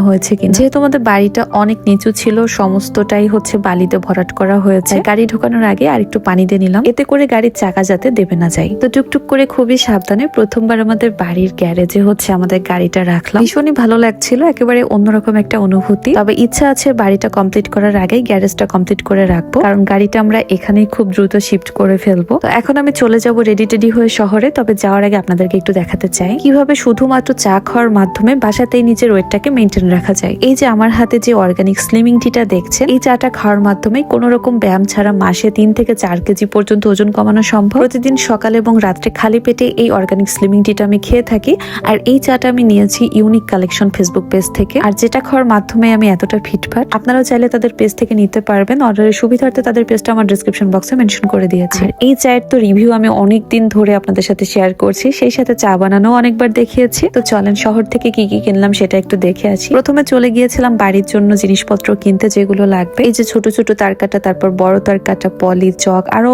হয়েছে কিনা? যেহেতু আমাদের বাড়িটা অনেক নিচু ছিল সমস্তটাই হচ্ছে বালিতে ভরাট করা হয়েছে। গাড়ি ঢোকানোর আগে আর একটু পানি দিয়ে নিলাম। এতে করে গাড়ির চাকা যাতে দেবে না যায়। তো টুকটুক করে খুবই সাবধানে প্রথমবার আমাদের বাড়ির গ্যারেজে হচ্ছে আমাদের গাড়িটা রাখলাম। ভীষণই ভালো লাগছিল একেবারে অন্যরকম একটা অনুভূতি। তবে ইচ্ছা আছে বাড়িটা কমপ্লিট করার আগেই গ্যারেজটা কমপ্লিট করে রাখব। কারণ গাড়িটা আমরা এখানেই খুব দ্রুত শিফট করে ফেলব। তো এখন আমি চলে যাব রেডি টেডি হয়ে শহরে তবে যাওয়ার আগে আপনাদেরকে একটু দেখাতে চাই। কীভাবে শুধুমাত্র চা খাওয়ার মাধ্যমে বাসাতেই নিজের ওয়েটটাকে মেনটেন রাখা যায়। এই যে আমার হাতে যে অর্গানিক স্লিমিং টিটা দেখছেন এই চাটা খাওয়ার মাধ্যমে কোনো রকম ব্যায়াম ছাড়া মাসে তিন থেকে চার কেজি পর্যন্ত ওজন কমানো সম্ভব। প্রতিদিন সকালে এবং রাত্রে খালি পেটে এই অর্গানিক স্লিমিং টিটা আমি খেয়ে থাকি। আর এই চাটা আমি নিয়েছি ইউনিক কালেকশন ফেসবুক পেজ থেকে। আর যেটা খাওয়ার মাধ্যমে আমি এতটা ফিটফাট আপনারাও চাইলে তাদের পেজ থেকে নিতে পারবেন। অর্ডারের সুবিধার্থে তাদের পেজটা আমার ডিসক্রিপশন বক্সে মেনশন করে দিয়েছি। আর এই চায়ের তো রিভিউ আমি অনেক দিন ধরে আপনাদের সাথে শেয়ার করছি। সেই সাথে চা বানানো অনেকবার দেখিয়েছি। তো চলেন শহর থেকে কি কি কিনলাম সেটা একটু দেখে আছি প্রথমে চলে গিয়েছিলাম বাড়ির জন্য জিনিসপত্র কিনতে যেগুলো লাগবে। এই যে ছোট ছোট তারকাটা, তারপর বড় তারকাটা, পলি, চক, আরও